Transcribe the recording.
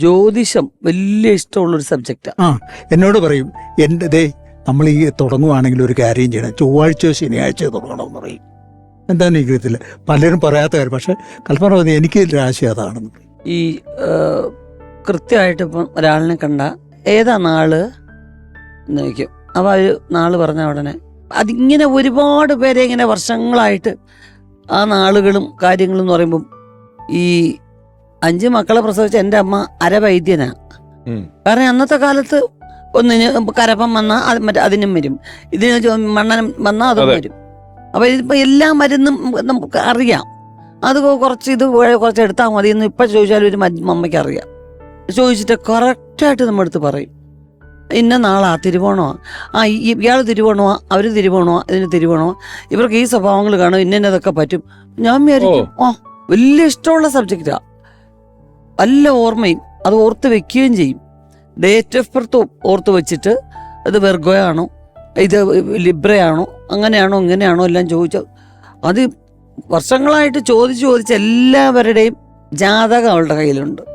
ജ്യോതിഷം വലിയ ഇഷ്ടമുള്ളൊരു സബ്ജക്റ്റാണ് ആ. എന്നോട് പറയും എന്റെ ദേ നമ്മൾ ഈ തുടങ്ങുവാണെങ്കിൽ ഒരു കാര്യം ചെയ്യണം. ചൊവ്വാഴ്ചയോ ശനിയാഴ്ചയോ തുടങ്ങണമെന്ന് പറയും. എന്താണെന്ന് എനിക്കറിയത്തില്ല പലരും പറയാത്ത കാര്യം. പക്ഷെ കൽപ്പന പറഞ്ഞു എനിക്ക് രാശി അതാണെന്ന് പറയും. ഈ കൃത്യമായിട്ട് ഇപ്പം ഒരാളിനെ കണ്ട ഏതാ നാൾ എന്ന് ചോദിക്കും. അപ്പോൾ അവർ നാൾ പറഞ്ഞ ഉടനെ അതിങ്ങനെ ഒരുപാട് പേരെ ഇങ്ങനെ വർഷങ്ങളായിട്ട് ആ നാളുകളും കാര്യങ്ങളും എന്ന് പറയുമ്പം ഈ അഞ്ച് മക്കളെ പ്രസവിച്ച എന്റെ അമ്മ അരവൈദ്യനാ. ഉം. കാരണം അന്നത്തെ കാലത്ത് ഒന്നിന് കരപ്പം വന്നാൽ അത് മറ്റേ അതിനും വരും. ഇതിന് മണ്ണൻ മണ്ണനം വന്നാൽ അതും വരും. അപ്പൊ ഇതിപ്പോ എല്ലാ മരുന്നും നമുക്ക് അറിയാം. അത് കുറച്ച് ഇത് കുറച്ച് എടുത്താൽ മതി എന്ന് ഇപ്പൊ ചോദിച്ചാലും ഒരു അമ്മയ്ക്ക് അറിയാം. ചോദിച്ചിട്ട് കറക്റ്റായിട്ട് നമ്മൾ അടുത്ത് പറയും. ഇന്ന നാളാ തിരുവോണമാ. ആ ഇയാൾ ഇയാൾ തിരുവോണമാ അവർ തിരുവോണമാ ഇതിന് തിരുവോണമാ. ഇവർക്ക് ഈ സ്വഭാവങ്ങൾ കാണും ഇന്ന ഇന്നതൊക്കെ പറ്റും. ഞാൻ വിചാരിക്കും ആ വലിയ ഇഷ്ടമുള്ള സബ്ജക്റ്റാ നല്ല ഓർമ്മയും അത് ഓർത്ത് വെക്കുകയും ചെയ്യും. ഡേറ്റ് ഓഫ് ബർത്ത് ഓർത്ത് വെച്ചിട്ട് ഇത് വെർഗോയാണോ ഇത് ലിബ്രയാണോ അങ്ങനെയാണോ ഇങ്ങനെയാണോ എല്ലാം ചോദിച്ച അത് വർഷങ്ങളായിട്ട് ചോദിച്ച് ചോദിച്ച് എല്ലാവരുടെയും ജാതകം അവളുടെ കയ്യിലുണ്ട്.